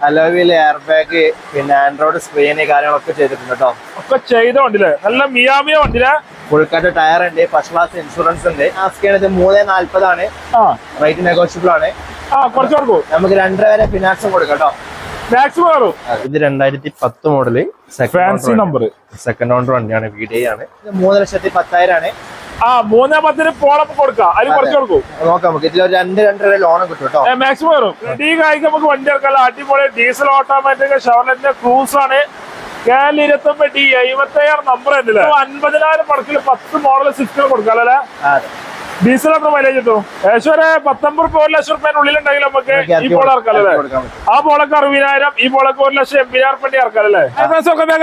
അലോവിൽ air bag പിന്നെ android screen കാര്യങ്ങളൊക്കെ ചെയ്തിട്ടുണ്ട് കേട്ടോ ഒക്കെ ചെയ്ത നല്ല മിയാമിയ വണ്ടിയില്ലേ ഫുൾക്കാറ്റ് ടയർ ഉണ്ട് ഫസ്റ്റ് ക്ലാസ് ഇൻഷുറൻസ് ഉണ്ട്. ആസ്കാണ് ഇത് മൂന്ന് നാല്പതാണ്. ആ. റേറ്റ് നെഗോഷ്യബിൾ ആണ്. ആ നമുക്ക് രണ്ടര വരെ ഫിനാൻസും കൊടുക്കാം കേട്ടോ മാക്സിമം ഇത് രണ്ടായിരത്തി പത്ത് model fancy number second owner വണ്ടിയാണ് വി ഡി ആണ്. മൂന്ന് ലക്ഷത്തി പത്തായിരം ആണ് ആ മൂന്നേ പത്തിന് പോളപ്പ് കൊടുക്കാം. അതിന് കുറച്ച് കൊടുക്കും. നോക്കാം നമുക്ക് ഇതിൽ രണ്ട് രണ്ടര ലോൺ കിട്ടും കേട്ടോ. മാക്സിമം വരും. ഡി കായിക്ക് നമുക്ക് വണ്ടി ഇറക്കാം അടിപൊളി ഡീസൽ ഓട്ടോമാറ്റിക് ഷവർലെറ്റിന്റെ ക്രൂസ് ആണ്. കേരള ഇരുപത്തൊമ്പത് ഡി എഴുപത്തയ്യാറ് നമ്പർ ഉണ്ടല്ലേ അൻപതിനായിരം പടക്കിൽ പത്ത് മോഡൽ സിസ്റ്റം കൊടുക്കാം അല്ലേ? എത്ര മൈലേജ് കിട്ടും? ഏകദേശം ഒരു പത്തൊമ്പത് റുപ്യ ഒരു ലക്ഷം റുപ്യ ഉള്ളിലുണ്ടെങ്കിൽ നമുക്ക് നമുക്ക് ഈ ഇറക്കി പോൾ ഇറക്കാം അല്ലേ കൊടുക്കാൻ പറ്റും ആ പോളക്ക് അറുപതിനായിരം ഈ പോളക്ക് ഒരു ലക്ഷം എൺപതിനായിരം വേണ്ടി ഇറക്കാല്ലേ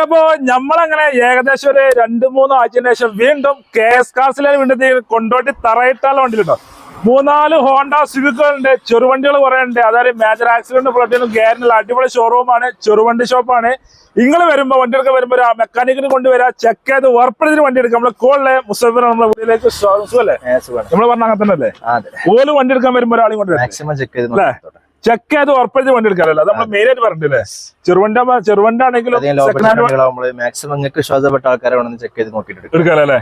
അപ്പൊ നമ്മളങ്ങനെ ഏകദേശം ഒരു രണ്ട് മൂന്ന് ആഴ്ചയ്ക്ക് ശേഷം വീണ്ടും കെ എസ് കാർസിലെ വീണ്ടും കൊണ്ടോട്ടി തറയിട്ടാല വണ്ടിയിലുണ്ടോ? മൂന്നാൽ ഹോണ്ട സിവിക്കുകളുണ്ട്. ചെറുവണ്ടികൾ കുറെ ഉണ്ട് അതായത് മേജർ ആക്സിഡന്റ് പ്ലോട്ടിനും ഗ്യാരനുള്ള അടിപൊളി ഷോറൂമാണ് ചെറുവണ്ടി ഷോപ്പാണ് നിങ്ങൾ വരുമ്പോ വണ്ടിയൊക്കെ വരുമ്പോൾ ആ മെക്കാനിക്കിന് കൊണ്ടുവരാ. ചെക്ക് ചെയ്ത് ഉറപ്പെടുത്തിന് വണ്ടി എടുക്കാം. നമ്മളെ കോളിലെ മുസഫിർ നമ്മളെ വീട്ടിലേക്ക് സുഖല്ലേ? നമ്മൾ പറഞ്ഞ അങ്ങനെ തന്നെ അല്ലേ ഓൽ വണ്ടി എടുക്കാൻ വരുമ്പോൾ ഒരാളെയും കൊണ്ടുവരാം ചെക്ക് ചെയ്ത് അല്ലേ? ചെക്ക് ചെയ്ത് ഉറപ്പിച്ച് വണ്ടി എടുക്കാറല്ലോ നമ്മൾ മെയിൻ ആയിട്ട് പറഞ്ഞില്ലേ ചെറുവണ്ട ചെറുവണ്ട ആണെങ്കിലും അധികം ലോ സെക്കൻഡ് ഹാൻഡ് ബഡ്ജറ്റുകളാകുമ്പോൾ മാക്സിമം നിങ്ങൾക്ക് വിശ്വാസപ്പെട്ട ആൾക്കാരെ ചെക്ക് ചെയ്ത് നോക്കിയിട്ട് എടുക്കാം എടുക്കാറല്ലേ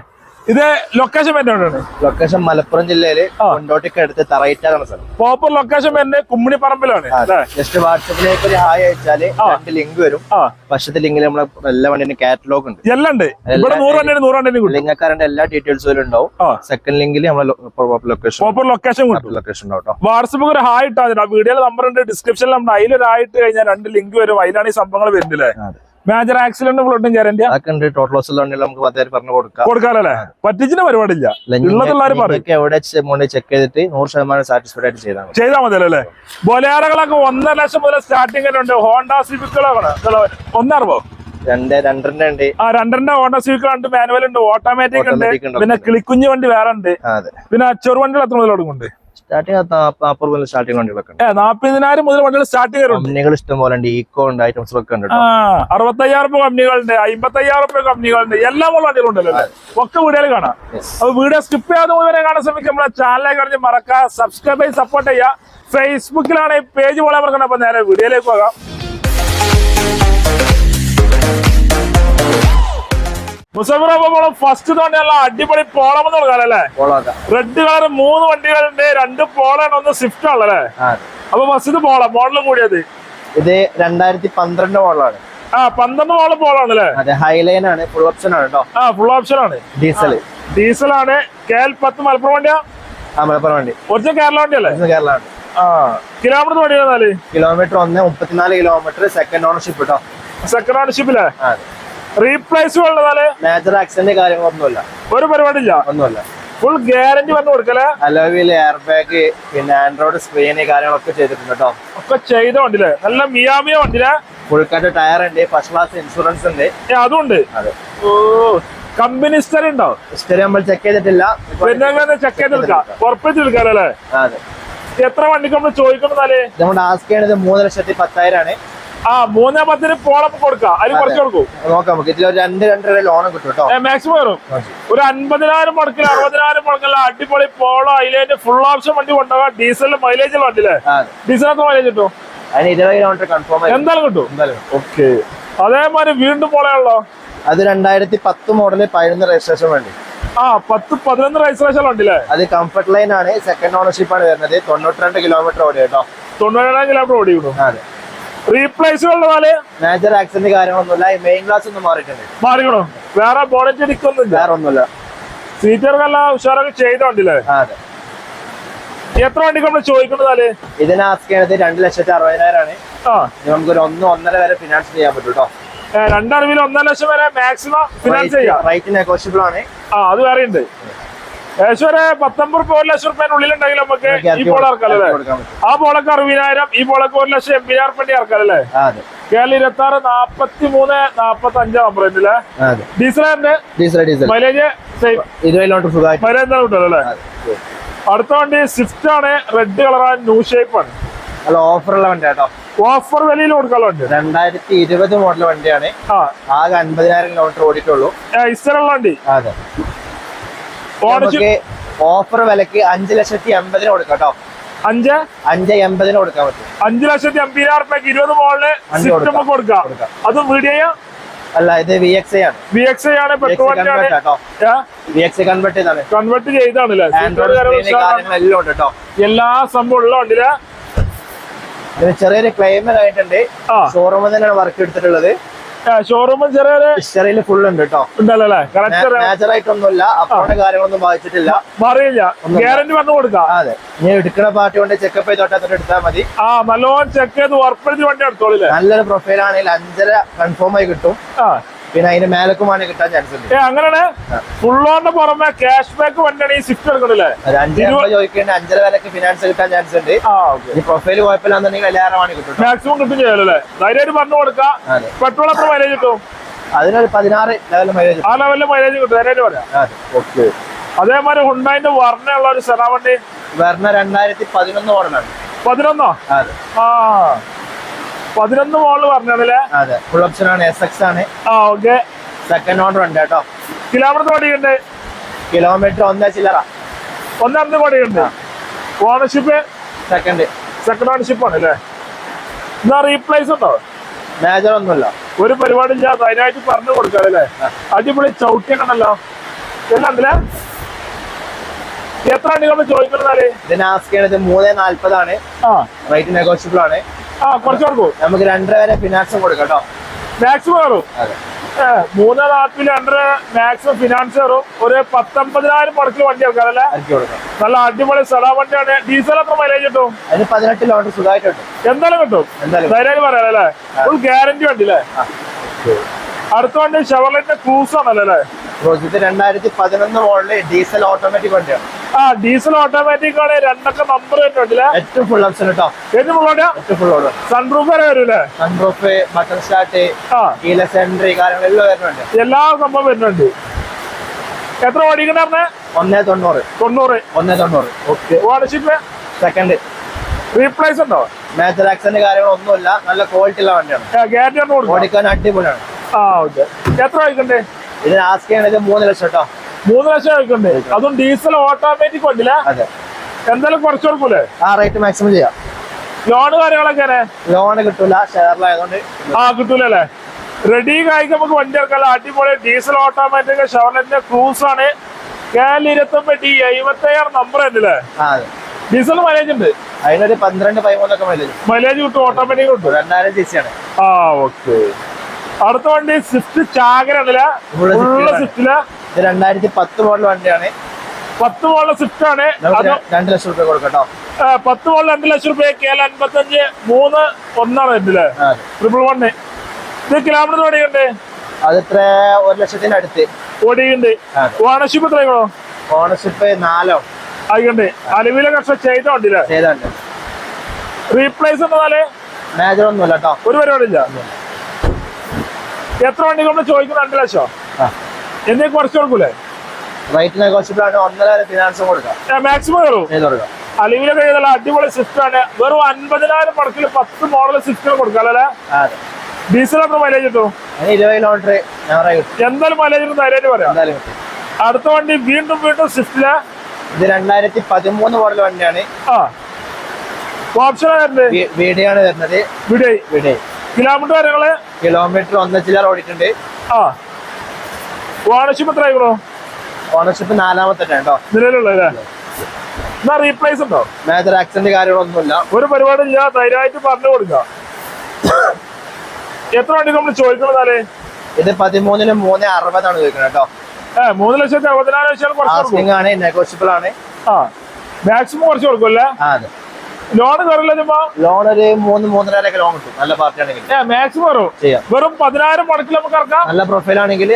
ഇത് ലൊക്കേഷൻ വരുന്നതാണ് ലൊക്കേഷൻ മലപ്പുറം ജില്ലയിൽ കൊണ്ടോട്ടിക്ക് അടുത്ത് തറയിറ്റാണ് സ്ഥലം. പ്രോപ്പർ ലൊക്കേഷൻ വരുന്നത് കുമ്മിണി പറമ്പിലാണ്. ജസ്റ്റ് വാട്സപ്പിലേക്ക് ഒരു ഹായ് അയച്ചാൽ രണ്ട് ലിങ്ക് വരും. ആ. ഫസ്റ്റത്തെ ലിങ്കിൽ നമ്മളെ എല്ലാ വണ്ടിന്റെ കാറ്റലോഗ് ഉണ്ട്. എല്ലാം ഉണ്ട്. ഇവിടെ നൂറ് വണ്ടി നൂറ് വണ്ടി കിട്ടും. ലിങ്കക്കാരന്റെ എല്ലാ ഡീറ്റെയിൽസും ഉണ്ടാവും. സെക്കൻഡ് ലിങ്കിൽ നമ്മളെ ലൊക്കേഷൻ പ്രോപ്പർ ലൊക്കേഷൻ ലൊക്കേഷൻ ഉണ്ടാവും വാട്സപ്പ് ഒരു ഹായ് ഇട്ടാ വീഡിയോ നമ്പർ ഉണ്ട്. ഡിസ്ക്രിപ്ഷനിൽ നമ്മുടെ അതിലൊരു ഹായ് ഇട്ട് കഴിഞ്ഞാൽ രണ്ട് ലിങ്ക് വരും. അതിലാണ് ഈ സംഭവങ്ങൾ വരുന്നില്ലേ. മേജർ ആക്സിഡന്റ് ഫ്ലോട്ടും ഗ്യാരണ്ടി അതൊക്കെ ടോട്ടൽ ലോസ് നമുക്ക് പറഞ്ഞു കൊടുക്കാം. കൊടുക്കാറല്ലേ പറ്റിച്ചിന് പരിപാടിയില്ല. ഉള്ളതുള്ളവർ പറയും. നിങ്ങൾക്ക് എവിടെ ചെക്ക് ചെയ്തിട്ട് നൂറ് ശതമാനം സാറ്റിസ്ഫൈഡ് ആയിട്ട് ചെയ്താൽ മതി. ചെയ്താൽ മതിയല്ലോ അല്ലേ? ബൊലേറകളൊക്കെ ഒന്നര ലക്ഷം മുതൽ സ്റ്റാർട്ടിംഗ് ഉണ്ട്. ഹോണ്ട സിവിക്കുകളാണ് ഒന്നറുപോ രണ്ട് രണ്ടരന്റെ ഉണ്ട്. ആ രണ്ടരന്റെ ഹോണ്ട സിവിക്കുകൾ ഉണ്ട്. മാനുവൽ ഉണ്ട്. ഓട്ടോമാറ്റിക് ഉണ്ട്. പിന്നെ കിളിക്കുഞ്ഞു വണ്ടി വേറെ ഉണ്ട്. പിന്നെ ചെറുവണ്ടികൾ എത്ര മുതൽ തുടങ്ങുന്നുണ്ട്? സ്റ്റാർട്ടിങ് നാപ്പത് മുതൽ സ്റ്റാർട്ടിങ് വണ്ടികളൊക്കെ നാപ്പതിനായിരം മുതൽ വണ്ടികൾ സ്റ്റാർട്ടിംഗ് കമ്പനികൾ ഇഷ്ടം പോലെ ഉണ്ട്. ഈക്കോ ഉണ്ട് ഐറ്റംസ് ഒക്കെ ഉണ്ട് അറുപത്തയ്യായിരം രൂപ കമ്പനികളുണ്ട് അമ്പത്തയ്യായിരം രൂപ കമ്പനികളുണ്ട് എല്ലാം വണ്ടികളുണ്ടല്ലോ ഒക്കെ വീടുകൾ കാണാം. അപ്പൊ വീഡിയോ സ്കിപ്പ് ചെയ്യാതെ മുഴുവനെ കാണാൻ ശ്രമിക്കും നമ്മളെ ചാനലെ കഴിഞ്ഞ് മറക്കുക സബ്സ്ക്രൈബ് ചെയ്ത് സപ്പോർട്ട് ചെയ്യുക. ഫേസ്ബുക്കിലാണ് പേജ് പോലെ മറക്കണം അപ്പൊ നേരെ വീഡിയോയിലേക്ക് പോകാം. മുസഫിർ അപ്പൊ ഫസ്റ്റ് തന്നെയുള്ള അടിപൊളി പോളം എന്ന് അല്ലേ റെഡ് കളർ മൂന്ന് വണ്ടികളുണ്ട് രണ്ട് പോളാണ് ഒന്ന് സ്വിഫ്റ്റ് ആണല്ലേ? അപ്പൊ ഫസ്റ്റ് പോള മോഡലും കൂടിയത്? ഇത് രണ്ടായിരത്തി പന്ത്രണ്ട് മോഡലാണ് ആ പന്ത്രണ്ട് മോഡൽ പോളാണല്ലേ? അതെ ഹൈലൈൻ ആണ് ഫുൾ ഓപ്ഷൻ ആണ് കേട്ടോ ആ ഫുൾ ഓപ്ഷൻ ആണ്. ഡീസൽ ഡീസൽ ആണ്. കെ എൽ പത്ത് മലപ്പുറം വണ്ടിയാ? ആ മലപ്പുറം വണ്ടി. ഒറിജിനൽ കേരള വണ്ടിയല്ലേ ഇത് കേരളമാണ് ആ കിലോമീറ്റർ വണ്ടി കിലോമീറ്റർ ഒന്ന് മുപ്പത്തിനാല് കിലോമീറ്റർ സെക്കൻഡ് ഓണർഷിപ്പ് കേട്ടോ സെക്കൻഡ് ഓണർഷിപ്പില്ലേ റീപ്ലേസ് ഉള്ളതാൽ മേജർ ആക്സിഡന്റ് കാര്യങ്ങളൊന്നുമില്ല ഒരു പരിപാടി ഇല്ല ഒന്നുമില്ല. ഫുൾ ഗ്യാരണ്ടി വന്ന് കൊടുക്കലേ. അലോവിൽ എയർ ബാഗ് പിന്നെ ആൻഡ്രോയിഡ് സ്ക്രീന് കാര്യങ്ങളൊക്കെ ചെയ്തിട്ടുണ്ട് കേട്ടോ ഒക്കെ ചെയ്ത വണ്ടിയില്ലേ നല്ല മിയാമിയ വണ്ടിയിലെ. ഫുൾക്കാറ്റ് ടയർ ഉണ്ട് ഫസ്റ്റ് ക്ലാസ് ഇൻഷുറൻസ് ഉണ്ട്. അതുണ്ട് അതെ ഓ കമ്പനി ഹിസ്റ്ററി ഉണ്ടോ? ഹിസ്റ്ററി നമ്മൾ ചെക്ക് ചെയ്തിട്ടില്ല. പിന്നെ ചെക്ക് ചെയ്തെടുക്കാം ഉറപ്പിച്ച് എടുക്കാല്ലേ ആ, അതെ. എത്ര വണ്ടിക്ക് നമ്മൾ ഇത് നമ്മുടെ ആസ്ക് ചെയ്യണത് മൂന്ന് ലക്ഷത്തി പത്തായിരം ആണ് ആ മൂന്നേ പത്തിന് പോളപ്പ് കൊടുക്കാം. അതിന് കുറച്ച് കൊടുക്കും. നോക്കാം നമുക്ക് രണ്ട് രണ്ടര കിട്ടും കേട്ടോ. മാക്സിമം വരും. ഒരു അൻപതിനായിരം മുടക്കിൽ അറുപതിനായിരം മുടക്കിൽ അടിപൊളി പോളോ അതിലേറ്റ് ഫുൾ ഓപ്ഷൻ വണ്ടി കൊണ്ടുപോകാം. ഡീസലിൽ മൈലേജ് വണ്ടിയില്ലേ? ഡീസലൊക്കെ മൈലേജ് കിട്ടും. അതിന് ഇരുപത് കിലോമീറ്റർ കൺഫേം ആയി. എന്തായാലും കിട്ടും. ഓക്കെ അതേമാതിരി വീണ്ടും പോളയാണല്ലോ അത് രണ്ടായിരത്തി പത്ത് മോഡൽ പതിനൊന്ന് രജിസ്ട്രേഷൻ വേണ്ടി. ആ പത്ത് പതിനൊന്ന് രജിസ്ട്രേഷൻ ഉണ്ടല്ലേ അത് കംഫർട്ട് ലൈൻ ആണ്. സെക്കൻഡ് ഓണർഷിപ്പ് ആണ് വരുന്നത്. തൊണ്ണൂറ്റിരണ്ട് കിലോമീറ്റർ ഓടി കേട്ടോ. തൊണ്ണൂറ്റി കിലോമീറ്റർ ഓടി വിടും അതെ. റീപ്ലേസ് ഉള്ളതാൽ മേജർ ആക്സിഡന്റ് കാര്യങ്ങളൊന്നുമില്ല. മെയിൻ ക്ലാസ് ഒന്ന് മാറിയിട്ടുണ്ട് മാറിക്കണോ? വേറെ ബോണറ്റ് അടിക്കൊന്നുമില്ല വേറെ ഒന്നുമില്ല സീറ്റർക്കെല്ലാം ഉഷാറൊക്കെ ചെയ്ത വണ്ടിയില്ലേ അതെ. എത്ര വണ്ടി നമ്മൾ ചോദിക്കുന്നതാൽ ഇതിന് ആസ്ക് ചെയ്യണത് രണ്ട് ലക്ഷത്തി അറുപതിനായിരം ആണ് ആ. ഇത് നമുക്കൊരു ഒന്ന് ഒന്നര വരെ ഫിനാൻസ് ചെയ്യാൻ പറ്റും കേട്ടോ രണ്ടറിവിൽ ഒന്നര ലക്ഷം വരെ മാക്സിമം ഫിനാൻസ് ചെയ്യാം. റൈറ്റ് നെഗോഷ്യബിൾ ആണ്. ആ അത് വേറെ ഉണ്ട് ഏകദേശം ഒരു പത്തൊമ്പത് റുപ്യ ഒരു ലക്ഷം റുപ്യ ഉള്ളിലുണ്ടെങ്കിൽ നമുക്ക് ഈ ഇറക്കി പോൾ അല്ലേ ഇറക്കാല്ലേ ഇറക്കി കൊടുക്കാൻ പറ്റും ആ പോളൊക്കെ അറുപതിനായിരം ഈ പോളൊക്കെ ഒരു ലക്ഷം എൺപതിനായിരം റുപ്യ ഇറക്കാല്ലേ ആ, അതെ. കേരള ഇരുപത്തി ആറ് നാപ്പത്തി മൂന്ന് നാപ്പത്തി അഞ്ച് നമ്പർ ഉണ്ടല്ലേ മൈലേജ് മൈലേജ് കിട്ടുമല്ലോ. അടുത്ത വണ്ടി സ്വിഫ്റ്റ് ആണ് റെഡ് കളറാണ് ന്യൂ ഷേപ്പ് ആണ്. നല്ല ഓഫറുള്ള വണ്ടി കേട്ടോ ഓഫർ വിലയിൽ കൊടുക്കാനുള്ള വണ്ടി. രണ്ടായിരത്തി ഇരുപത് മോഡൽ വണ്ടിയാണ് ആകെ അൻപതിനായിരം കിലോമീറ്റർ ഓടിയിട്ടുള്ളൂ. ഇസ്റ്ററുള്ള വണ്ടി. അതെ. നമുക്ക് ഓഫർ വിലക്ക് അഞ്ച് ലക്ഷത്തി എൺപതിന് കൊടുക്കാം കേട്ടോ. അഞ്ച്? അഞ്ച് എൺപതിന് കൊടുക്കാൻ പറ്റും. അഞ്ചു ലക്ഷത്തി അമ്പതിനായിരം റുപ്യക്ക് ഇരുപത് മോളിൽ അത് സിസ്റ്റം കൊടുക്കാം. വീഡിയോ അല്ല ഇത് വി എക്സ് ആണ്. വി എക്സ് ആണ് പെട്രോൾ കൺവേർട്ട് വി എക്സ് ചെയ്താണ്. കൺവേർട്ട് ചെയ്താണല്ലേ ആൻഡ്രോയിഡ് കാര്യങ്ങളെല്ലാം ഉണ്ട് കേട്ടോ. എല്ലാ സംഭവം ഉള്ള വണ്ടിയിൽ? ചെറിയൊരു ക്ലൈമർ ആയിട്ടുണ്ട്. ഷോറൂമിൽ തന്നെയാണ് വർക്ക് എടുത്തിട്ടുള്ളത്. ഷോറൂമും ചെറിയ ഹിസ്റ്ററിയിൽ ഫുൾ ഉണ്ട് കേട്ടോ ഉണ്ടല്ലേ കറക്റ്റ് ആയിട്ടൊന്നുമില്ല. അപ്പോഴത്തെ കാര്യങ്ങളൊന്നും ബാധിച്ചിട്ടില്ല. അറിയില്ല ഗ്യാരണ്ടി പറഞ്ഞു കൊടുക്കാം. അതെ. ഇനി എടുക്കുന്ന പാർട്ടി കൊണ്ട് ചെക്കപ്പ് ചെയ്ത് തൊട്ടത്തിട്ട് എടുത്താൽ മതി. ആ നല്ലോണം ചെക്ക് ചെയ്ത് ഉറപ്പെടുത്തി വണ്ടി എടുത്തോളില്ലേ നല്ലൊരു പ്രൊഫൈൽ ആണെങ്കിൽ അഞ്ചര കൺഫേം ആയി കിട്ടും. ആ. പിന്നെ അതിന് മേലക്കുമാണ് കിട്ടാൻ ചാൻസ് ഉണ്ട്. അങ്ങനെയാണ്. ഫുള്ളോന്റെ പുറമെ ക്യാഷ് ബാക്ക് വണ്ടിയാണ് ഈ സ്വിഫ്റ്റ് എടുക്കണല്ലേ? ചോദിക്കേണ്ട അഞ്ചര വിലക്ക് ഫിനാൻസ് കിട്ടാൻ ചാൻസ് ഉണ്ട്. ഈ പ്രൊഫൈൽ കുഴപ്പമില്ലാന്നുണ്ടെങ്കിൽ എല്ലാവരും കിട്ടും. മാക്സിമം കിട്ടും ചെയ്യാലല്ലേ ധൈര്യമായിട്ട് പറഞ്ഞു കൊടുക്കാം. പെട്രോൾ എത്ര മൈലേജ് കിട്ടും? അതിനൊരു പതിനാറ് ലെവൽ മൈലേജ് ആ ലെവലിൽ മൈലേജ് കിട്ടും. ധൈര്യമായിട്ട് പറയാം. ഓക്കെ. അതേമാതിരി ഹുണ്ടായിന്റെ വർണയുള്ള ഒരു സെറാ വണ്ടി. വരുന്ന രണ്ടായിരത്തി പതിനൊന്ന് ഓടണം പതിനൊന്നോ? ആ. പതിനൊന്ന് മോൾ പറഞ്ഞതല്ലേ അതെ. ഫുൾ ഓപ്ഷൻ ആണ്. എസ് എക്സ് ആണ്. ആ ഓക്കെ സെക്കൻഡ് ഓർഡർ ഉണ്ട് കേട്ടോ. കിലോമീറ്റർ ഓടിയുണ്ട് കിലോമീറ്റർ ഒന്നേ ചില്ലറ. ഒന്നാമത്തെ ഓടിയുണ്ട് ഓണർഷിപ്പ് സെക്കൻഡ് സെക്കൻഡ് ഓണർഷിപ്പ് ആണ് അല്ലേ? എന്നാ റീപ്ലേസ് ഉണ്ടോ? മേജർ ഒന്നുമില്ല. ഒരു പരിപാടി ഇല്ലാതെ അതിനായിട്ട് പറഞ്ഞു കൊടുക്കാം അല്ലേ? അടിപൊളി ചവിട്ടിയാണല്ലോ എല്ലാം എത്ര അടികൾ ചോദിക്കുന്നതാൽ ഇതിന് ആസ്ക് ചെയ്യണത് മൂന്ന് നാല്പതാണ്. റേറ്റ് നെഗോഷ്യബിൾ ആണ്. കുറച്ച് കൊടുക്കും. നമുക്ക് രണ്ടര വരെ ഫിനാൻസും കൊടുക്കാം കേട്ടോ. മാക്സിമം കയറും മൂന്ന് നാട്ടിൽ രണ്ടര മാക്സിമം ഫിനാൻസ് കയറും ഒരു പത്തൊമ്പതിനായിരം മുടക്കിൽ വണ്ടി ഇറക്കാം അല്ലെ നല്ല അടിപൊളി സ്ഥല വണ്ടിയാണ്. ഡീസൽ എത്ര മൈലേജ് കിട്ടും? അതിന് പതിനെട്ട് കിലോമീറ്റർ സുഖമായിട്ട് കിട്ടും. എന്തായാലും കിട്ടും. ധൈര്യം പറയാം അല്ലേ? ഫുൾ ഗ്യാരണ്ടി വണ്ടി അല്ലേ. അടുത്ത വണ്ടി ഷവർലൈറ്റിന്റെ ക്രൂസ് ആണല്ലോ രണ്ടായിരത്തി പതിനൊന്ന് മോഡൽ ഡീസൽ ഓട്ടോമാറ്റിക് വണ്ടിയാണ്. ആ ഡീസൽ ഓട്ടോമാറ്റിക് ആണ്. രണ്ടൊക്കെ നമ്പർ വരുന്നുണ്ടല്ലേ ഏറ്റവും ഫുൾ ഓപ്ഷൻ കേട്ടോ ഏത് മുള്ളോട്ടാ ഏറ്റവും ഫുൾ ഓർഡർ സൺറൂഫ് വരെ വരൂലേ സൺറൂഫ് ബട്ടൺ സ്റ്റാർട്ട് ആ. കാര്യങ്ങളെല്ലാം വരുന്നുണ്ട്. എല്ലാ സംഭവം വരുന്നുണ്ട്. എത്ര ഓടിക്കണ പറഞ്ഞേ? ഒന്നേ തൊണ്ണൂറ്. തൊണ്ണൂറ്. ഒന്നേ തൊണ്ണൂറ്. ഓക്കെ ഓണർഷിപ്പ് സെക്കൻഡ് റീപ്ലേസ് ഉണ്ടോ? മേജർ ആക്സിഡന്റ് കാര്യങ്ങളൊന്നുമില്ല നല്ല ക്വാളിറ്റി ഉള്ള വണ്ടിയാണ്. ഓടിക്കാൻ അടിപൊളിയാണ്. ആ ഓക്കെ എത്ര ഓടിക്കണ്ടേ ഇതിന് ആസ്ക് ചെയ്യണത് മൂന്ന് ലക്ഷം കേട്ടോ മൂന്ന് ലക്ഷം ആയിക്കൊണ്ട് അതും ഡീസൽ ഓട്ടോമാറ്റിക് വണ്ടില്ല അതെ. എന്തായാലും കുറച്ച് കൊടുക്കൂലേ? ആ റേറ്റ് മാക്സിമം ചെയ്യാം. ലോണ് കാര്യങ്ങളൊക്കെ ലോൺ കിട്ടൂല ഷെയറിലായതുകൊണ്ട് ആ കിട്ടൂലല്ലേ? റെഡി കായിക്ക് നമുക്ക് വണ്ടി ഇറക്കാം അടിപൊളി ഡീസൽ ഓട്ടോമാറ്റിക് ഷവർലറ്റിന്റെ ക്രൂസ് ആണ്. കേരള ഇരുപത്തൊമ്പത് ഡി എഴുപത്തയ്യാറ് നമ്പർ ഉണ്ടല്ലേ ഡീസൽ മൈലേജ് ഉണ്ട്? അതിനൊരു പന്ത്രണ്ട് പതിമൂന്നൊക്കെ മൈലേജ് മൈലേജ് കിട്ടും ഓട്ടോമാറ്റിക് കിട്ടും. രണ്ടായിരം സി സി ആണ്. ആ ഓക്കെ അടുത്ത വണ്ടി സ്വിഫ്റ്റ് ചാകര ഉണ്ടല്ലേ? സ്വിഫ്റ്റിൽ ഇത് രണ്ടായിരത്തി പത്ത് മോഡൽ വണ്ടിയാണ്. പത്ത് മോഡൽ സ്വിഫ്റ്റ് ആണ്. രണ്ട് ലക്ഷം രൂപ കൊടുക്കട്ടോ പത്ത് മോഡൽ രണ്ട് ലക്ഷം രൂപ കെ എൽ അൻപത്തഞ്ച് മൂന്ന് ഒന്നാണ് അതെ. ട്രിപ്പിൾ വണ് ഇത് കിലോമീറ്റർ ഓടിയുണ്ട് അത് ഇത്ര ഒരു ലക്ഷത്തിന്റെ അടുത്ത്. ഓടിയുണ്ട് ഓണർഷിപ്പ് എത്രയോ ഓണർഷിപ്പ് നാലോ? ആയിക്കണ്ട് അലവിലെ കർഷക ചെയ്ത വണ്ടിയില്ലേ ചെയ്തുണ്ട്. റീപ്ലേസ് എന്നാൽ മേജർ ഒന്നുമില്ല കേട്ടോ ഒരു പരിപാടിയില്ല. എത്ര വണ്ടി നമ്മൾ ചോദിക്കുന്നു? രണ്ട് ലക്ഷം? എന്നേ കുറച്ച് കൊടുക്കൂലേ? റേറ്റ് നെഗോഷ്യബിൾ ആണ്. ഒന്നര ഫിനാൻസും കൊടുക്കാം. മാക്സിമം കയറും കൊടുക്കാം. അലവിലൊക്കെ ചെയ്താൽ അടിപൊളി സിസ്റ്റം ആണ്. വെറും അൻപതിനായിരം പടത്തിൽ പത്ത് മോഡൽ സിസ്റ്റം കൊടുക്കാം അല്ലേ? ഡീസൽ എത്ര മൈലേജ് കിട്ടും? ഇരുപത് കിലോമീറ്റർ എന്തായാലും മൈലേജ് ധൈര്യമായിട്ട് പറയാം. അടുത്ത വണ്ടി വീണ്ടും വീണ്ടും സ്വിഫ്റ്റിൽ ഇത് രണ്ടായിരത്തി പതിമൂന്ന് മോഡൽ വണ്ടിയാണ് വീഡിയോ ആണ് വരുന്നത്? കിലോമീറ്റർ കാര്യങ്ങൾ? കിലോമീറ്റർ ഒന്ന ചില്ലർ ഓടിയിട്ടുണ്ട്. ആ. ഓണർഷിപ്പ് എത്ര ആയിക്കോളൂ ഓണർഷിപ്പ് നാലാമത്തെ കേട്ടോ നിലവിലുള്ളതല്ലേ എന്നാ റീപ്ലേസ് ഉണ്ടോ? മേജർ ആക്സിഡന്റ് കാര്യങ്ങളൊന്നുമില്ല. ഒരു പരിപാടി ഇല്ല ധൈര്യമായിട്ട് പറഞ്ഞു കൊടുക്കാം എത്ര വണ്ടി നമ്മൾ ചോദിക്കണം ചോദിക്കണതാലേ ഇത് പതിമൂന്നിന് മൂന്ന് അറുപതാണ് ചോദിക്കുന്നത് കേട്ടോ മൂന്ന് ലക്ഷത്തി അറുപതിനായിരം ലക്ഷം കുറച്ച് ആണ് നെഗോഷ്യബിൾ ആണ്. ആ മാക്സിമം കുറച്ച് കൊടുക്കും അല്ലേ? ആ അതെ. ലോൺ ചുമ്മാ ലോൺ ഒരു മൂന്ന് മൂന്നര ലോൺ കിട്ടും. നല്ല പാർട്ടി ആണെങ്കിൽ. ഏ മാക്സിമം കയറും ചെയ്യാം. വെറും പതിനായിരം മുടക്കിൽ നമുക്ക് ഇറക്കാം. നല്ല പ്രൊഫൈൽ ആണെങ്കിൽ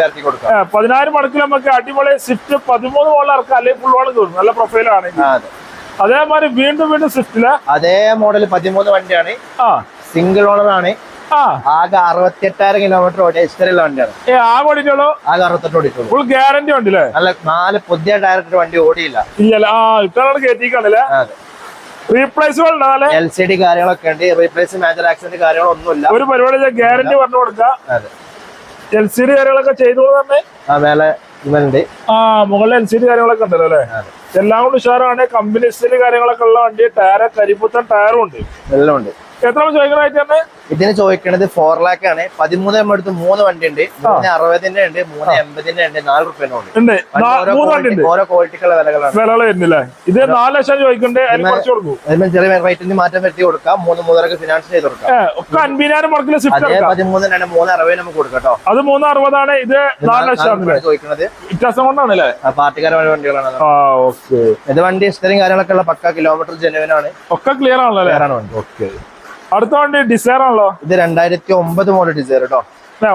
ഇറക്കി കൊടുക്കാം. പതിനായിരം മുടക്കിൽ നമുക്ക് അടിപൊളി സ്വിഫ്റ്റ് പതിമൂന്ന് മോളിൽ ഇറക്കാം. അല്ലെങ്കിൽ ഫുൾ ഓൺ കയറും. നല്ല പ്രൊഫൈൽ ആണെങ്കിൽ. അതെ. അതേമാതിരി വീണ്ടും വീണ്ടും സ്വിഫ്റ്റിൽ അതേ മോഡൽ പതിമൂന്ന് വണ്ടിയാണ്. ആ. സിംഗിൾ ഓണർ ആണ്. ആ. ആകെ അറുപത്തി എട്ടായിരം കിലോമീറ്റർ ഓടിയ ഹിസ്റ്ററിയുള്ള വണ്ടിയാണ്. ഓടിയിട്ടുള്ളൂ ആകെ അറുപത്തെട്ട് ഓടിയിട്ടുള്ളൂ. ഫുൾ ഗ്യാരണ്ടി ഉണ്ടല്ലേ? നല്ല നാല് പുതിയ ഡയറക്ടർ വണ്ടി ഓടിയില്ല. ഇല്ല ആ കയറ്റിക്കാണല്ലേ റീപ്ലേസുകൾ ഉണ്ടാകാല്ലേ എൽ സി ഡി കാര്യങ്ങളൊക്കെ ഉണ്ട്. റീപ്ലേസ് മേജർ ആക്സിഡന്റ് കാര്യങ്ങളൊന്നുമില്ല ഒരു പരിപാടി ഗ്യാരണ്ടി പറഞ്ഞു കൊടുക്കാം. അതെ. എൽ സി ഡി കാര്യങ്ങളൊക്കെ ചെയ്തു തന്നെ? മേലെ ഇവനുണ്ട്. ആ മുകളിൽ എൽ സി ഡി കാര്യങ്ങളൊക്കെ ഉണ്ടല്ലോ അല്ലേ? എല്ലാം കൊണ്ട് ഉഷാറാണ്. കമ്പനി കാര്യങ്ങളൊക്കെ ഉള്ള വണ്ടി ടയർ കരിപ്പുത്തൻ ടയറും ഉണ്ട്. എല്ലാം ഉണ്ട്. എത്ര ചോദിക്കണേ ഇതിന് ചോദിക്കണത് ഫോർ ലാക്ക് ആണ്. പതിമൂന്ന് നമ്മൾ എടുത്ത് മൂന്ന് വണ്ടി ഉണ്ട് മൂന്ന് അറുപതിന്റെ ഉണ്ട് മൂന്ന് എൺപതിന്റെ ഉണ്ട് നാല് റുപ്യന്റെ ഉണ്ട്. ഓരോ ക്വാളിറ്റിക്കുള്ള വിലകളാണ്. വിലകൾ വരുന്നില്ലേ? ഇത് നാല് ലക്ഷം ചോദിക്കണ്ടേ ചെറിയ റേറ്റിന് മാറ്റം വരുത്തി കൊടുക്കാം. മൂന്ന് മൂന്നരക്ക് ഫിനാൻസ് ചെയ്ത് കൊടുക്കാം. പതിമൂന്നിനാണ് മൂന്ന് അറുപത് നമുക്ക് കൊടുക്കാം കേട്ടോ അത് മൂന്ന് അറുപതാണ് ഇത് നാല് ലക്ഷം ചോദിക്കുന്നത് വ്യത്യാസം കൊണ്ടാണല്ലേ? പാർട്ടിക്കാരമായ വണ്ടികളാണ് ഇത് വണ്ടി ഇഷ്ടയും കാര്യങ്ങളൊക്കെ ഉള്ള പക്കാ കിലോമീറ്റർ ജനുവനാണ് ഒക്കെ ക്ലിയർ ആണല്ലോ ഓക്കെ. അടുത്ത വണ്ടി ഡിസൈർ ആണല്ലോ? ഇത് രണ്ടായിരത്തി ഒമ്പത് മോഡൽ ഡിസൈർ കേട്ടോ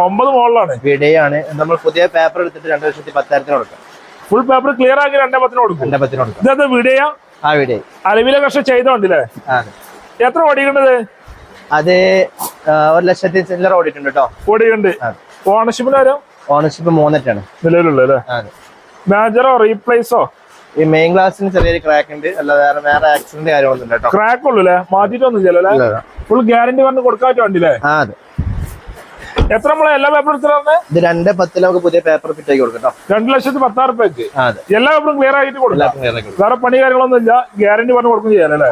ഒമ്പത് മോഡലാണ്. വിടയാണ് നമ്മൾ പുതിയ പേപ്പർ എടുത്തിട്ട് രണ്ട് ലക്ഷത്തി പത്തായിരത്തിന് കൊടുക്കാം. ഫുൾ പേപ്പർ ക്ലിയർ ആക്കി രണ്ടേ പത്തിന് കൊടുക്കും. രണ്ടേ പത്തിന് കൊടുക്കും. ഇതെന്താ വിടയാ? ആ വിട. അലവിലെ കഷ്ടം ചെയ്ത വണ്ടില്ലേ അതെ എത്ര ഓടിക്കണ്ടത് അത് ഒരു ലക്ഷത്തി ചില്ലറ ഓടിയിട്ടുണ്ട് കേട്ടോ ഓടിയുണ്ട്. ഓണർഷിപ്പിന് വരും? ഓണർഷിപ്പ് മൂന്നെട്ടാണ്. നിലവിലുള്ള അല്ലേ മേജറോ റീപ്ലേസോ ഈ മെയിൻ ഗ്ലാസിന് ചെറിയൊരു ക്രാക്ക് ഉണ്ട്. അല്ലാതെ വേറെ വേറെ ആക്സിഡന്റ് കാര്യങ്ങളൊന്നും ഇല്ല കേട്ടോ. ക്രാക്ക് ഉള്ളൂ അല്ലേ മാറ്റിട്ടൊന്നും ഇല്ല. ഫുൾ ഗ്യാരണ്ടി പറഞ്ഞ് കൊടുക്കാറ്റോ വണ്ടില്ലേ ആ അതെ. എത്ര നമ്മളെ എല്ലാ പേപ്പറും എടുത്തിട്ട് ഇത് രണ്ട് പത്തിൽ നമുക്ക് പുതിയ പേപ്പർ ഫിറ്റ് ആക്കി കൊടുക്കട്ടോ കേട്ടോ. രണ്ട് ലക്ഷത്തി പത്താറ് രൂപയ്ക്ക് എല്ലാ പേപ്പറും ക്ലിയർ ആയിട്ട് കൊടുക്കാം. വേറെ പണി കാര്യങ്ങളൊന്നും ഇല്ല. ഗ്യാരണ്ടി പറഞ്ഞ് കൊടുക്കും ചെയ്യാനല്ലേ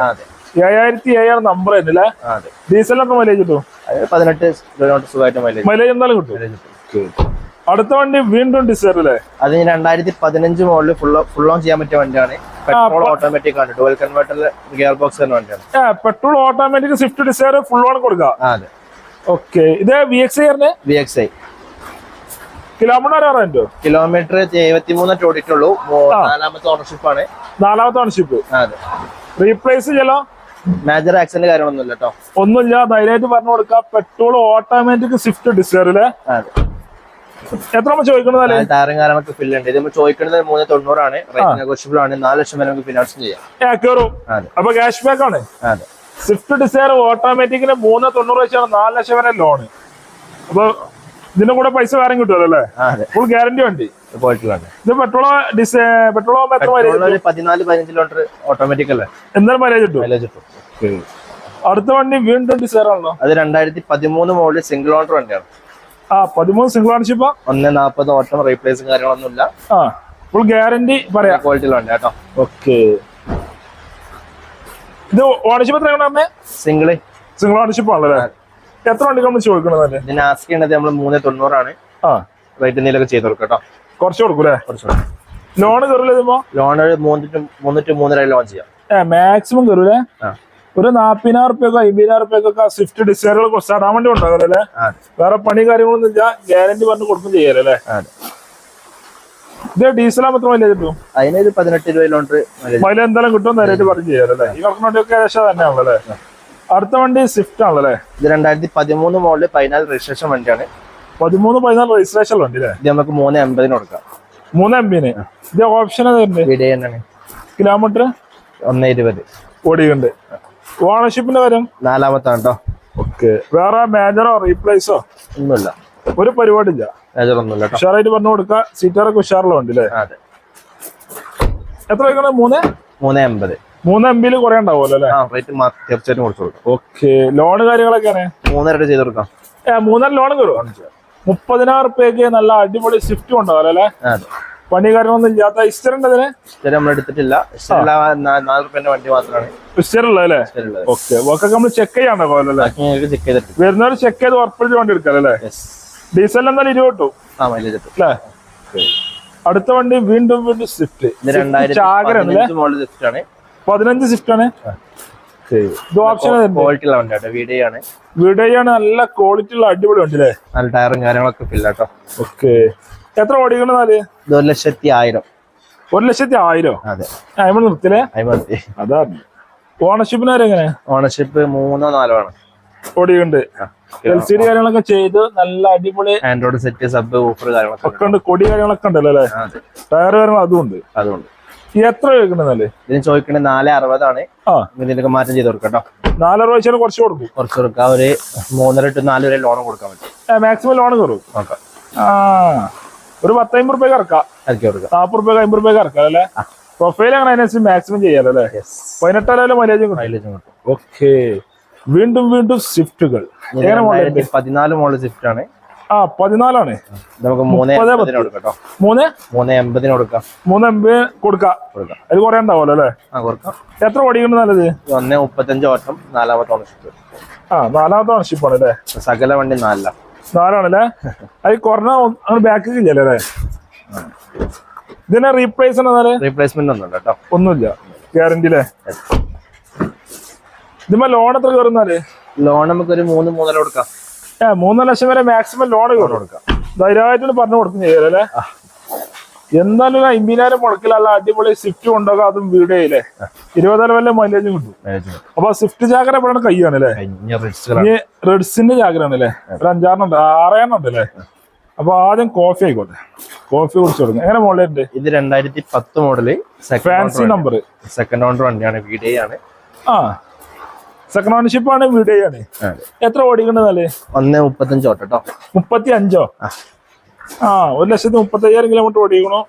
ഏഴായിരത്തി ഏഴായിരം നമ്പർ തന്നെ അല്ലേ ഡീസൽ ഡീസലിനൊക്കെ മൈലേജ് കിട്ടും? പതിനെട്ട് കിലോമീറ്റർ സുഖമായിട്ട് മൈലേജ് മൈലേജ് എന്തായാലും കിട്ടും. അടുത്ത വണ്ടി വീണ്ടും ഡിസൈർ അല്ലേ? അത് രണ്ടായിരത്തി പതിനഞ്ച് മോഡൽ ഫുൾ ഫുൾ ഓൺ ചെയ്യാൻ പറ്റിയ വണ്ടിയാണ്. പെട്രോൾ ഓട്ടോമാറ്റിക് ആണ്. ഡുവൽ കൺവേർട്ടർ ഗിയർ ബോക്സ് തന്നെ വണ്ടിയാണ് petrol automatic Swift Dzire full on കൊടുക്കാം. അതെ. ഓക്കെ ഇത് വി എക്സ് ആയിരുന്നു വി എക്സ് ഐ കിലോമീറ്റർ അറിയാമോ കിലോമീറ്റർ എഴുപത്തി മൂന്നൊക്കെ ഓടിയിട്ടുള്ളൂ. നാലാമത്തെ ഓണർഷിപ്പ് ആണ്. നാലാമത്തെ ഓണർഷിപ്പ് അതെ. റീപ്ലേസ് ചെയ്യലോ? മേജർ ആക്സിഡന്റ് കാര്യങ്ങളൊന്നും ഇല്ല കേട്ടോ ഒന്നുമില്ല. ധൈര്യമായിട്ട് പറഞ്ഞു കൊടുക്കാം. പെട്രോൾ ഓട്ടോമാറ്റിക് സ്വിഫ്റ്റ് ഡിസൈർ അല്ലേ? അതെ. എത്ര നമ്മൾ ചോദിക്കണതല്ലേ ടയറും കാര്യങ്ങളൊക്കെ ഫില്ല് ഉണ്ട്. ഇത് നമ്മൾ ചോദിക്കുന്നത് മൂന്ന് തൊണ്ണൂറാണ്. റേറ്റ് നെഗോഷ്യബിൾ ആണ്. നാല് ലക്ഷം വരെ നമുക്ക് ഫിനാൻസ് ചെയ്യാം. അപ്പൊ ക്യാഷ് ബാക്ക് ആണ്. സ്വിഫ്റ്റ് ഡിസൈർ ഓട്ടോമാറ്റിക്കിന് മൂന്ന് തൊണ്ണൂറ് വെച്ചാണ് നാല് ലക്ഷം വരെ ലോൺ അപ്പൊ ഇതിന്റെ കൂടെ പൈസ വേറെ കിട്ടുമല്ലോ അല്ലേ? ഫുൾ ഗ്യാരണ്ടി വണ്ടി. ഇത് പെട്രോളോ ഡിസൈ പെട്രോളോ എത്ര പെട്രോൾ മൈലേജ് ഒരു പതിനാല് പതിനഞ്ച് കിലോമീറ്റർ ഓട്ടോമാറ്റിക് അല്ലേ? എന്തായാലും മൈലേജ് കിട്ടും. മൈലേജ് കിട്ടും. അടുത്ത വണ്ടി വീണ്ടും ഡിസൈർ ആണല്ലോ. അത് രണ്ടായിരത്തി പതിമൂന്ന് മോഡൽ സിംഗിൾ ഓണർ വണ്ടിയാണ്. ആ പതിമൂന്ന് സിംഗിൾ ഓണർഷിപ്പ് ഒന്ന് നാൽപ്പത് ഓട്ടം റീപ്ലേസും കാര്യങ്ങളൊന്നുമില്ല. ആ ഫുൾ ഗ്യാരണ്ടി പറയാം. ക്വാളിറ്റിയിലുണ്ട് കേട്ടോ. ഓക്കെ ഇത് ഓണർഷിപ്പ് എത്ര പറഞ്ഞേ? സിംഗിൾ സിംഗിൾ ഓണർഷിപ്പ് ആണല്ലേ എത്ര വണ്ടി നമ്മൾ ചോദിക്കണതല്ലേ ഇതിന് ആസ്ക് ചെയ്യണത് നമ്മൾ മൂന്ന് തൊണ്ണൂറാണ്. ആ. റേറ്റ് എന്തെങ്കിലുമൊക്കെ ചെയ്ത് കൊടുക്കാം കേട്ടോ. കുറച്ച് കൊടുക്കൂലേ കുറച്ച് ലോൺ കയറില്ല ലോൺ മൂന്നിട്ട് മൂന്നിട്ട് മൂന്നര ലോൺ ചെയ്യാം. മാക്സിമം കയറൂലേ ആ. ഒരു നാപ്പതിനായിരം റുപ്യൊക്കെ അമ്പതിനായിരം റുപ്യൊക്കെ സ്വിഫ്റ്റ് ഡിസൈറുകൾ കുറച്ചാടാൻ വേണ്ടി ഉണ്ടാകല്ലേ ആ വേറെ പണി കാര്യങ്ങളൊന്നും ഇല്ല. ഗ്യാരണ്ടി പറഞ്ഞ് കൊടുക്കും ചെയ്യാലല്ലേ അതെ. ഇത് ഡീസൽ മാത്രം മൈലേജ് കിട്ടും? അതിനൊരു പതിനെട്ട് ഇരുപത് മൈലേജ്. എന്തായാലും കിട്ടും നേരിട്ട് പറഞ്ഞ് ചെയ്യാലല്ലേ ഈ വർക്കുന്ന വണ്ടിയൊക്കെ ഏകദേശം തന്നെയാണല്ലേ അടുത്ത വണ്ടി സ്വിഫ്റ്റ് ആണല്ലേ ഇത് രണ്ടായിരത്തി പതിമൂന്ന് മോഡൽ പതിനാല് രജിസ്ട്രേഷൻ വണ്ടിയാണ്. പതിമൂന്ന് പതിനാല് രജിസ്ട്രേഷൻ വണ്ടി അല്ലേ ഇത് നമുക്ക് മൂന്ന് എൺപതിന് കൊടുക്കാം. മൂന്ന് എംപിന് ഇത് ഓപ്ഷൻ കിലോമീറ്റർ ഒന്ന് ഇരുപത്. ഓടിയുണ്ട് ഓണർഷിപ്പിന്റെ കാര്യം? നാലാമത്താണ് കേട്ടോ ഓക്കെ. വേറെ മേജറോ റീപ്ലേസോ? ഒന്നുമില്ല. ഒരു പരിപാടിയില്ല. മേജർ ഒന്നുമില്ല ഉഷാറായിട്ട് പറഞ്ഞു കൊടുക്കുക സീറ്ററൊക്കെ ഉഷാറുള്ള ഉണ്ട് അല്ലേ അതെ. എത്ര വയ്ക്കണം? മൂന്ന്? മൂന്ന് എൺപത്. മൂന്ന് എം ബിയിൽ കുറെ ഉണ്ടാവുമല്ലോ അല്ലേ റേറ്റ് തീർച്ചയായിട്ടും കൊടുത്തു കൊടുക്കാം. ഓക്കെ. ലോണ് കാര്യങ്ങളൊക്കെയാണ് മൂന്നര ചെയ്ത് കൊടുക്കാം. ഏ മൂന്നര ലോൺ കയറും മുപ്പതിനായിരം റുപ്യക്ക് നല്ല അടിപൊളി സ്വിഫ്റ്റ് ഉണ്ടാവും അല്ലേ? അതെ. പണി കാര്യങ്ങളൊന്നും ഇല്ലാത്ത ഇസ്റ്ററിന്റെ അതിന്? ഇഷ്ടം നമ്മൾ എടുത്തിട്ടില്ല. ഇഷ്ടമുള്ള നാല് റുപ്യന്റെ വണ്ടി മാത്രമാണ്. ഇസ്റ്ററുള്ള അല്ലേ? ഇഷ്ടമുള്ളത് ഓക്കെ. ഒക്കെ നമ്മൾ ചെക്ക് ചെയ്യാണോ പോലെ അല്ലേ? ചെക്ക് ചെയ്തിട്ട് വരുന്നവർ ചെക്ക് ചെയ്ത് ഉറപ്പിച്ച് വണ്ടി എടുക്കാം അല്ലേ ഡീസലിന് എന്തായാലും ഇരുപത് കിട്ടും. അല്ലേ? അടുത്ത വണ്ടി വീണ്ടും വീണ്ടും സ്വിഫ്റ്റ് അല്ലേ? ആണ്. പതിനഞ്ച് സ്വിഫ്റ്റ് ആണ്. ഇത് ഓപ്ഷൻ ക്വാളിറ്റി ഉള്ള വണ്ടി കേട്ടോ. വീഡിയോ ആണ്. വീഡിയോയാണ് നല്ല ക്വാളിറ്റി ഉള്ള അടിപൊളി വണ്ടി അല്ലേ? നല്ല ടയറും കാര്യങ്ങളൊക്കെ ഫില്ല കേട്ടോ ഓക്കെ എത്ര ഓടിക്കണം നാല്? ഒരു ലക്ഷത്തി ആയിരം. ഒരു ലക്ഷത്തി ആയിരം? അതെ. അയ്മ നിർത്തില്ലേ അമ്പത്തി അതാ. ഓണർഷിപ്പിന് വരെ എങ്ങനെ? ഓണർഷിപ്പ് മൂന്നോ നാലോ ആണ്. ഓടിയുണ്ട് എൽ സി ഡി കാര്യങ്ങളൊക്കെ ചെയ്ത് നല്ല അടിപൊളി ആൻഡ്രോയിഡ് സെറ്റ് സബ് ഓഫർ കാര്യങ്ങളൊക്കെ. ഒക്കെ ഉണ്ട് കൊടി കാര്യങ്ങളൊക്കെ ഉണ്ടല്ലോ അല്ലേ? ടയർ കാര്യങ്ങൾ അതും ഉണ്ട്. അതുകൊണ്ട് എത്ര ചോദിക്കണെന്നല്ലേ ഇതിന് ചോദിക്കണേ നാല് അറുപതാണ്. ഇതിനൊക്കെ മാറ്റം ചെയ്ത് കൊടുക്കട്ടോ നാലറുപത് വെച്ചാൽ കുറച്ച് കൊടുക്കും. കുറച്ച് കൊടുക്കാം. ഒരു മൂന്നര ടു നാല് വരെ ലോൺ കൊടുക്കാൻ പറ്റും. മാക്സിമം ലോൺ കയറും ഓക്കെ. ആ. ഒരു പത്തമ്പത് റുപ്യ ഇറക്കാം. ഇറക്കി കൊടുക്കാം. നാപ്പത് റുപ്യ അമ്പത് റുപ്യ ഇറക്കാം അല്ലേ? പ്രൊഫൈൽ അങ്ങനെ അതിനനുസരിച്ച് മാക്സിമം ചെയ്യാലോ അല്ലേ? പതിനെട്ടാലും മൈലേജും കിട്ടും? മൈലേജും കിട്ടും. ഓക്കെ വീണ്ടും വീണ്ടും സ്വിഫ്റ്റുകൾ പതിനാല് മോഡൽ സ്വിഫ്റ്റ് ആണ്. ആ പതിനാലാണ്. നമുക്ക് മൂന്ന് എൺപതിന് കൊടുക്കാം കേട്ടോ. മൂന്ന്? മൂന്ന് എൺപതിന് കൊടുക്കാം. മൂന്ന് എം കൊടുക്കാം. കൊടുക്കാം. അതിൽ കുറെ ഉണ്ടാവുമല്ലോ അല്ലേ? ആ കൊടുക്കാം. എത്ര ഓടിക്കണം നല്ലത്? ഒന്ന് മുപ്പത്തഞ്ച് ഓട്ടം നാലാമത്തെ ഓണർഷിപ്പ് ആ നാലാമത്തെ ഓണർഷിപ്പ് ആണ് അല്ലേ? സകല വണ്ടി നാലില. നാലാണല്ലേ? അത് കുറഞ്ഞ അങ്ങനെ ബാക്ക് ഇല്ലല്ലേ അല്ലേ? ഇതിനെ റീപ്ലേസ് റീപ്ലേസ്മെന്റ് ഒന്നും കേട്ടോ. ഒന്നുമില്ല. ഗ്യാരണ്ടി അല്ലേ? ഇതിമ്മ ലോൺ എത്ര കയറുന്നാൽ ലോൺ നമുക്ക് ഒരു മൂന്ന് മൂന്നര കൊടുക്കാം. ഏഹ് മൂന്നര ലക്ഷം വരെ മാക്സിമം ലോൺ കൊടുക്കാം. ധൈര്യമായിട്ട് പറഞ്ഞു കൊടുക്കും ചെയ്യാലേ എന്തായാലും ഒരു അമ്പതിനായിരം മുളക്കിലല്ല അടിപൊളി സ്വിഫ്റ്റ് കൊണ്ടുപോകാം. അതും വീട് ചെയ്യില്ലേ ഇരുപതായിരം വല്ല മൈലേജും കിട്ടും. അപ്പൊ സ്വിഫ്റ്റ് ജാഗ്ര എപ്പോഴാണ് കയ്യാണ് അല്ലേ റെഡ്സിന്റെ ജാഗ്രാണ് അല്ലേ ഒരു അഞ്ചാറെണ്ണം ഉണ്ട്. ആറെണ്ണം ഉണ്ട് അല്ലേ? അപ്പൊ ആദ്യം കോഫി ആയിക്കോട്ടെ. കോഫി കുടിച്ചു കൊടുക്കും എങ്ങനെ മുകളിലുണ്ട് ഇത് രണ്ടായിരത്തി പത്ത് model fancy number second owner വണ്ടിയാണ് വീഡിയോ ആണ്. ആ. സെക്കൻഡ് ഓണർഷിപ്പ് ആണ് വീട് ആണ്. എത്ര ഓടിക്കണ്ടെന്നാൽ ഒന്ന് മുപ്പത്തി അഞ്ചോട്ടോ കേട്ടോ മുപ്പത്തി അഞ്ചോ ആ ഒരു ലക്ഷത്തി മുപ്പത്തി അയ്യായിരം കിലോമീറ്റർ ഓടിക്കണോ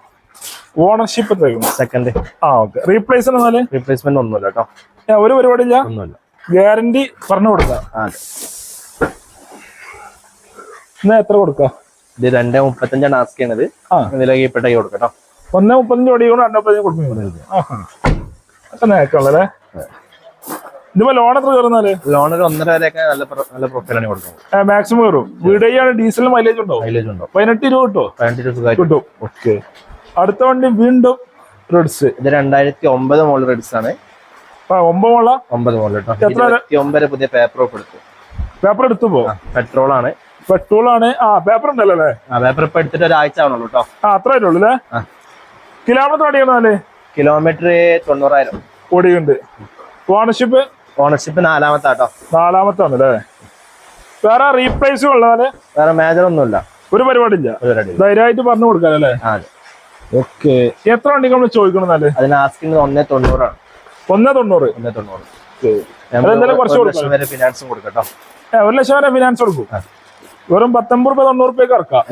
ഓണർഷിപ്പ് സെക്കൻഡ് ആ ഓക്കെ റീപ്ലേസ് എന്നാൽ? റീപ്ലേസ്മെന്റ് ഒന്നുമില്ല കേട്ടോ. ഒരു പരിപാടിയില്ല. ഒന്നുമില്ല. ഗ്യാരണ്ടി പറഞ്ഞു കൊടുക്കാം ആ എന്നാ എത്ര കൊടുക്ക ഇത് രണ്ട് മുപ്പത്തഞ്ചാണ് ആസ്ക് ചെയ്യണത്. ആ. ഇതിലേക്ക് ഇപ്പോഴത്തേക്ക് കൊടുക്കാം കേട്ടോ. ഒന്നേ മുപ്പത്തഞ്ച് ഓടിക്കണോ? രണ്ടേ മുപ്പത്തഞ്ച് കൊടുക്കുന്നു ഒക്കെ നേക്കുള്ളല്ലേ ഇതിപ്പോ ലോൺ എത്ര കയറുന്നാൽ? ലോൺ ഒരു ഒന്നര വരെയൊക്കെ നല്ല നല്ല പ്രൊഫൈലാണ് കൊടുക്കുന്നത്. മാക്സിമം കയറും. വീടയാണ് ഡീസൽ മൈലേജ് ഉണ്ടോ? മൈലേജ് ഉണ്ടോ? പതിനെട്ട് രൂപ കിട്ടോ പതിനെട്ട് രൂപ കിട്ടും. ഓക്കെ. അടുത്ത വണ്ടി വീണ്ടും റെഡ്സ് ഇത് രണ്ടായിരത്തി ഒമ്പത് മോഡൽ റെഡ്സ് ആണ്. ഒമ്പത് മുള്ള ഒമ്പത് വരെ? ഒമ്പത് പുതിയ പേപ്പർ ഒക്കെ എടുത്തു. പേപ്പർ എടുത്തു പോ പെട്രോൾ ആണ്. പെട്രോൾ ആണ്. ആ പേപ്പർ ഉണ്ടല്ലോ അല്ലേ? ആ പേപ്പർ ഇപ്പൊ എടുത്തിട്ട് ഒരാഴ്ച ആവണുള്ളൂ കേട്ടോ. ആ അത്ര ഉള്ളൂ അല്ലേ? കിലോമീറ്റർ കിലോമീറ്റർ ഓടിക്കണല്ലേ കിലോമീറ്റർ തൊണ്ണൂറായിരം. ഓടിയുണ്ട് ഓണർഷിപ്പ് ഓണർഷിപ്പ് നാലാമത്തെ കേട്ടോ നാലാമത്തെ ആണ് അല്ലേ വേറെ റീപ്ലേസ് ഉള്ളതല്ലേ വേറെ മേജർ ഒന്നുമില്ല. ഒരു പരിപാടി ഇല്ല ധൈര്യമായിട്ട് പറഞ്ഞു കൊടുക്കാം അല്ലേ? അതെ. ഓക്കെ എത്ര വണ്ടി നമ്മൾ ചോദിക്കണം അതിന് ആസ്കിങ് ഒന്നേ തൊണ്ണൂറാണ്. ഒന്നേ തൊണ്ണൂറ്. ഒന്നേ തൊണ്ണൂറ്. കുറച്ച് ഒരു ലക്ഷം വരെ ഫിനാൻസും കൊടുക്കാം ഒരു ലക്ഷം വരെ ഫിനാൻസ് കൊടുക്കും. ആ. വെറും പത്തൊമ്പത് രൂപ തൊണ്ണൂറ് രൂപയ്ക്ക് ഇറക്കാം.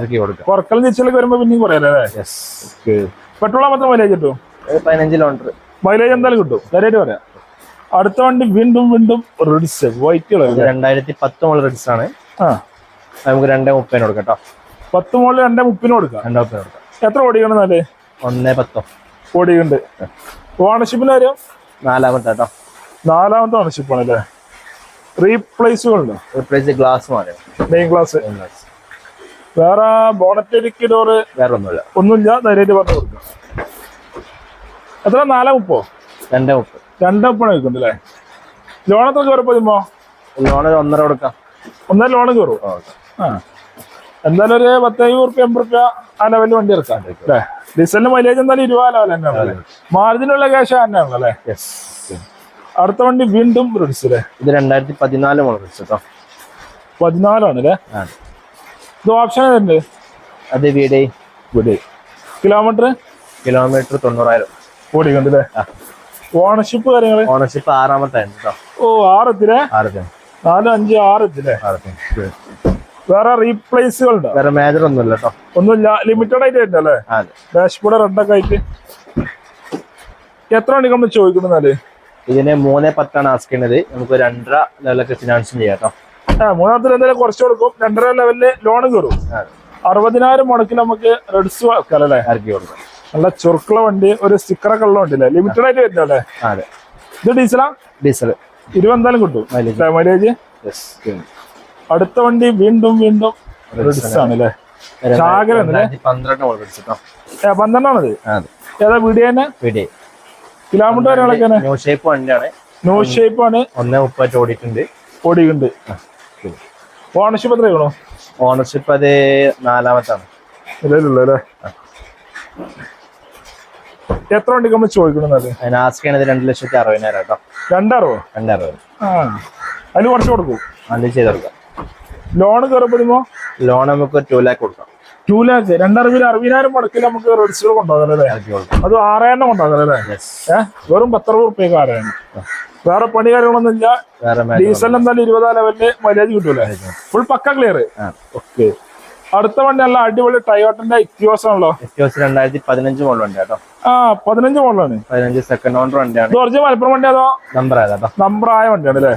കുറക്കലും തിരിച്ചിലേക്ക് വരുമ്പോ പിന്നെയും കുറയല്ലേ പെട്രോൾ മാത്രം മൈലേജ് കിട്ടും? പതിനഞ്ച് കിലോമീറ്റർ മൈലേജ് എന്തായാലും കിട്ടും. ധൈര്യമായിട്ട് പറയാം. അടുത്ത വണ്ടി വീണ്ടും വീണ്ടും റെഡ്സ് വൈറ്റ് കളർ രണ്ടായിരത്തി പത്ത് മോൾ റെഡ്സ് ആണ്. ആ. നമുക്ക് രണ്ടേ മുപ്പതിന് കൊടുക്കാം കേട്ടോ പത്ത് മോൾ രണ്ടേ മുപ്പതിന് കൊടുക്കാം. രണ്ടേ മുപ്പതിന് കൊടുക്കാം. എത്ര ഓടിക്കണം എന്നാൽ? ഒന്നേ പത്തോ. ഓടിയുണ്ട് ഓണർഷിപ്പിന്റെ കാര്യം? നാലാമത്തെ കേട്ടോ നാലാമത്തെ ഓണർഷിപ്പ് ആണ് അല്ലേ? റീപ്ലേസുകളുണ്ടോ റീപ്ലേസ് ഗ്ലാസ് മാറി. മെയിൻ ഗ്ലാസ് വേറെ ബോണറ്റ് ഇടുക്കി ഡോറ് വേറെ ഒന്നുമില്ല. ഒന്നുമില്ല ധൈര്യമായിട്ട് പറഞ്ഞു കൊടുക്കാം. എത്ര? നാലാ മുപ്പോ രണ്ടേ മുപ്പത്. രണ്ടേ വെക്കുന്നുണ്ട് അല്ലേ ലോൺ എത്ര കയറിപ്പോ ചുമ്പോ ലോൺ ഒന്നര കൊടുക്കാം. ഒന്നര ലോൺ കയറും? ആ. എന്തായാലും ഒരു പത്തയ്യൂറ് റുപ്യ എൺപത് റുപ്യ ആ ലെവലിൽ വണ്ടി ഇറക്കാം അല്ലേ? ഡീസലിന് മൈലേജ് എന്തായാലും ഇരുപത് ലെവൽ തന്നെയാണ് മാർജിനുള്ള ക്യാഷ് തന്നെയാണല്ലോ അല്ലേ? അടുത്ത വണ്ടി വീണ്ടും റെഡ്സ് അല്ലേ? ഇത് രണ്ടായിരത്തി പതിനാല് മോഡൽ കേട്ടോ പതിനാലാണ് അല്ലേ. ഇത് ഓപ്ഷൻ ഏതുണ്ട് അത് വീടേ. വീടേ. കിലോമീറ്റർ കിലോമീറ്റർ തൊണ്ണൂറായിരം. ഓടിക്കുന്നുണ്ട് അല്ലേ. ഓണർഷിപ്പ് കാര്യങ്ങൾ? ഓണർഷിപ്പ് ആറാമത്തെ ഓ ആറത്തിലെ? ആറത്തെ. നാല് അഞ്ച് ആറത്തിലെ? ആറത്തെ. വേറെ റീപ്ലേസുകൾ വേറെ മേജർ ഒന്നുമില്ല കേട്ടോ ഒന്നുമില്ല. ലിമിറ്റഡ് ആയിട്ട് വരുന്നല്ലേ ഡാഷ്ബോർഡ് റെഡൊക്കെ ആയിട്ട്. എത്ര മണിക്ക് നമ്മൾ ചോദിക്കണെന്നാൽ ഇതിന് മൂന്നേ പത്താണ് ആസ്ക് ചെയ്യുന്നത്. നമുക്ക് രണ്ടര ലെവലൊക്കെ ഫിനാൻസ് ചെയ്യാം കേട്ടോ ആ മൂന്നാമത്തെ എന്തായാലും കുറച്ച് കൊടുക്കും. രണ്ടര ലെവലിൽ ലോൺ കയറും അറുപതിനായിരം മുടക്കിൽ നമുക്ക് റെഡ്സ് വെക്കാം അല്ലേ? ഇറക്കി കൊടുക്കാം. നല്ല ചുരുക്കുള്ള വണ്ടി ഒരു സ്റ്റിക്കറൊക്കെ ഉള്ള വണ്ടി അല്ലേ ലിമിറ്റഡ് ആയിട്ട് വരുന്നല്ലേ അല്ലേ അതെ. ഇത് ഡീസലാ ഡീസൽ ഇരുപത് എന്തായാലും കിട്ടും. മൈലേജ് അടുത്ത വണ്ടി വീണ്ടും വീണ്ടും ആണ് അല്ലേ? പന്ത്രണ്ടാണത്? ഏതാ വീഡിയോ തന്നെ? വീടേ. കിലോമീറ്റർ കാര്യങ്ങളൊക്കെ ന്യൂ ഷേപ്പ് വണ്ടിയാണ്. ന്യൂ ഷേപ്പ് ആണ്. ഒന്നേ മുപ്പത് ഓടിയിട്ടുണ്ട്. ഓടിയിട്ടുണ്ട്. ഓണർഷിപ്പ് എത്രയാണോ ഓണർഷിപ്പ് അത് നാലാമത്താണ്. അല്ലേ എത്ര വണ്ടി നമ്മൾ ചോദിക്കണമെന്നത് രണ്ടു ലക്ഷത്തി അറുപതിനായിരം കേട്ടോ. രണ്ടാറോ രണ്ടറുപത്. ആ. അതിന് കുറച്ച് കൊടുക്കും. അത് ചെയ്ത് കൊടുക്കാം. ലോൺ കയറുമ്പോ ലോൺ നമുക്ക് ടു ലാക്ക് കൊടുക്കാം. ടു ലാക്ക് രണ്ടറുപതിൽ അറുപതിനായിരം മുടക്കിൽ നമുക്ക് റെഡിസ്റ്റർ കൊണ്ടുപോകാം അത് ആറായിരം കൊണ്ടുപോകാം വെറും പത്ത് ഏഹ് വെറും പത്തറുപത് റുപ്യക്ക് ആറായിരം. വേറെ പണി കാര്യങ്ങളൊന്നും ഇല്ല. ഡീസൽ എന്തായാലും ഇരുപതാം ലെവലിൽ മൈലേജ് കിട്ടൂലേ? ഫുൾ പക്ക ക്ലിയർ. ഓക്കെ അടുത്ത വണ്ടി നല്ല അടിപൊളി ടയോട്ടന്റെ ഇക്യോസ് ആണല്ലോ രണ്ടായിരത്തി പതിനഞ്ച് കേട്ടോ ആ പതിനഞ്ച് മോഡലാണ് പതിനഞ്ച് സെക്കൻഡ് ഓണർ വണ്ടിയാണ്. ഒറിജിനൽ മലപ്പുറം വണ്ടി അതോ? നമ്പർ കേട്ടോ നമ്പർ ആയ വണ്ടിയാണ് അല്ലേ?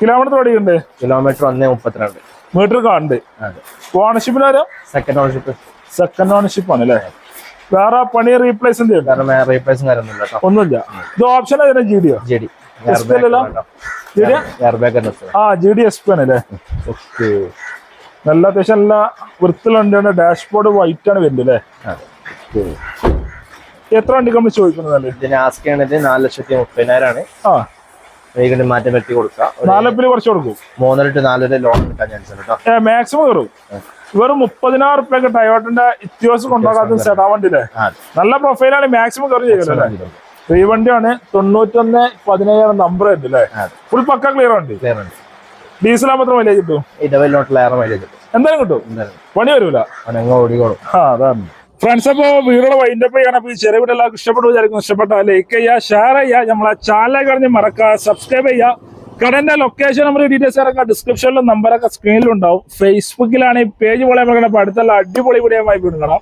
കിലോമീറ്റർ ഓടിയുണ്ട് കിലോമീറ്റർ ഒന്നേ മുപ്പത്തിരണ്ട്. മീറ്റർ കാണുന്നുണ്ട് അതെ. ഓണർഷിപ്പിന് വരാം സെക്കൻഡ് ഓണർഷിപ്പ് സെക്കൻഡ് ഓണർഷിപ്പ് ആണ് അല്ലേ? വേറെ പണി റീപ്ലേസ് റീപ്ലേസും കാര്യമൊന്നുമില്ല ഒന്നുമില്ല. ഇത് ഓപ്ഷൻ ജി ഡിയോ ജി ഡി എയർ ബാഗ് ആ ജി ഡി എസ് പി ആണ് അല്ലേ? ഓക്കെ നല്ല അത്യാവശ്യം നല്ല വൃത്തിലുണ്ട് ഡാഷ്ബോർഡ് വൈറ്റ് ആണ് വരുന്നത് അല്ലേ? എത്ര വണ്ടിക്ക് നമ്മൾ ചോദിക്കുന്നത് ഇതിന് ആസ്ക് ചെയ്യണത് നാല് ലക്ഷത്തി മുപ്പതിനായിരമാണ് ആ. വീണ്ടും മാറ്റം വെട്ടി കൊടുക്കുക. ഒരു കുറച്ച് കൊടുക്കും. മൂന്നര ടു നാലര ലോൺ കിട്ടാൻ ചാൻസ് ഉണ്ട് കേട്ടോ മാക്സിമം കയറും. വെറും മുപ്പതിനായിരം റുപ്യൊക്കെ ടയോട്ടിന്റെ ഇത്യോസ് കൊണ്ടാകാത്ത സെഡാ വണ്ടി നല്ല പ്രൊഫൈലാണ് മാക്സിമം കയറി ചെയ്യുന്നത് ഈ വണ്ടിയാണ് തൊണ്ണൂറ്റൊന്ന് പതിനയ്യായിരം നമ്പർ ഉണ്ട് അല്ലേ? ഫുൾ പക്ക ക്ലിയർ വണ്ടി. ക്ലിയർ ഉണ്ട് ഡീസൽ മാത്രം മൈലേജ് കിട്ടും? ഈ ഡബിൾ നോട്ടിൽ ഏറെ മൈലേജ് കിട്ടും. എന്തായാലും കിട്ടും. പണി വരൂല. ഓടിക്കോളും. ആ അതാണ്. ഫ്രണ്ട്സ് അപ്പോ വീടുള്ള വൈൻഡപ്പ് ചെയ്യണം അപ്പൊ ഈ ചെറിയ വീട് എല്ലാവർക്കും ഇഷ്ടപ്പെട്ടു വിചാരിക്കും ഇഷ്ടപ്പെട്ട ലൈക്ക് ചെയ്യുക ഷെയർ ചെയ്യുക. നമ്മളെ ചാനൽ കഴിഞ്ഞ് മറക്കുക. സബ്സ്ക്രൈബ് ചെയ്യുക. കടന്റെ ലൊക്കേഷൻ നമ്പർ ഡീറ്റെയിൽസ് ഇറക്കാം ഡിസ്ക്രിപ്ഷനിലും നമ്പറൊക്കെ സ്ക്രീനിലുണ്ടാവും ഫേസ്ബുക്കിലാണ് ഈ പേജ് പോലെ അടുത്തുള്ള അടിപൊളി വീഡിയോ ആയി വിടുകണം